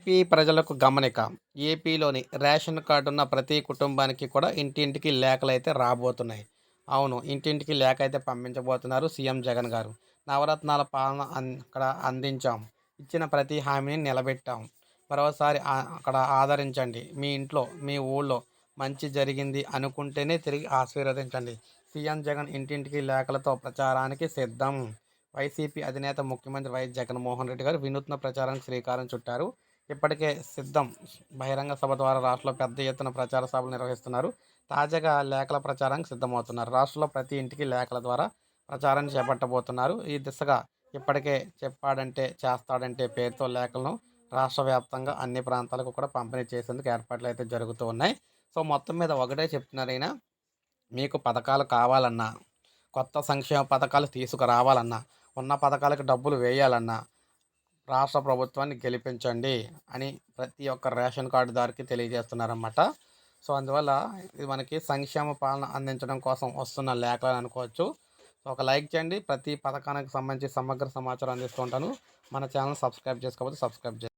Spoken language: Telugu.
ఏపీ ప్రజలకు గమనిక. ఏపీలోని రేషన్ కార్డు ఉన్న ప్రతి కుటుంబానికి కూడా ఇంటింటికి లేఖలు అయితే రాబోతున్నాయి. అవును ఇంటింటికి లేఖ అయితే పంపించబోతున్నారు సీఎం జగన్ గారు. నవరత్నాల పాలన అన్ అక్కడ అందించాం. ఇచ్చిన ప్రతి హామీని నిలబెట్టాం. మరోసారి అక్కడ ఆదరించండి. మీ ఇంట్లో మీ ఊళ్ళో మంచి జరిగింది అనుకుంటేనే తిరిగి ఆశీర్వదించండి. సీఎం జగన్ ఇంటింటికి లేఖలతో ప్రచారానికి సిద్ధం. వైసీపీ అధినేత ముఖ్యమంత్రి వైఎస్ జగన్మోహన్ రెడ్డి గారు వినూత్న ప్రచారానికి శ్రీకారం చుట్టారు. ఇప్పటికే సిద్ధం బహిరంగ సభ ద్వారా రాష్ట్రంలో పెద్ద ఎత్తున ప్రచార సభలు నిర్వహిస్తున్నారు. తాజాగా లేఖల ప్రచారానికి సిద్ధమవుతున్నారు. రాష్ట్రంలో ప్రతి ఇంటికి లేఖల ద్వారా ప్రచారాన్ని చేపట్టబోతున్నారు. ఈ దిశగా ఇప్పటికే చెప్పాడంటే చేస్తాడంటే పేరుతో లేఖలను రాష్ట్ర వ్యాప్తంగా అన్ని ప్రాంతాలకు కూడా పంపిణీ చేసేందుకు ఏర్పాట్లు అయితే జరుగుతూ ఉన్నాయి. సో మొత్తం మీద ఒకటే చెప్తున్నారైనా మీకు పథకాలు కావాలన్నా కొత్త సంక్షేమ పథకాలు తీసుకురావాలన్నా ఉన్న పథకాలకు డబ్బులు వేయాలన్నా రాష్ట్ర ప్రభుత్వాన్ని గెలిపించండి అని ప్రతి ఒక్క రేషన్ కార్డుదారికి తెలియజేస్తున్నారన్నమాట. సో అందువల్ల ఇది మనకి సంక్షేమ పాలన అందించడం కోసం వస్తున్న లేఖలు అనుకోవచ్చు. సో ఒక లైక్ చేయండి. ప్రతి పథకానికి సంబంధించి సమగ్ర సమాచారం అందిస్తూ ఉంటాను. మన ఛానల్ సబ్స్క్రైబ్ చేసుకోకపోతే సబ్స్క్రైబ్ చేయండి.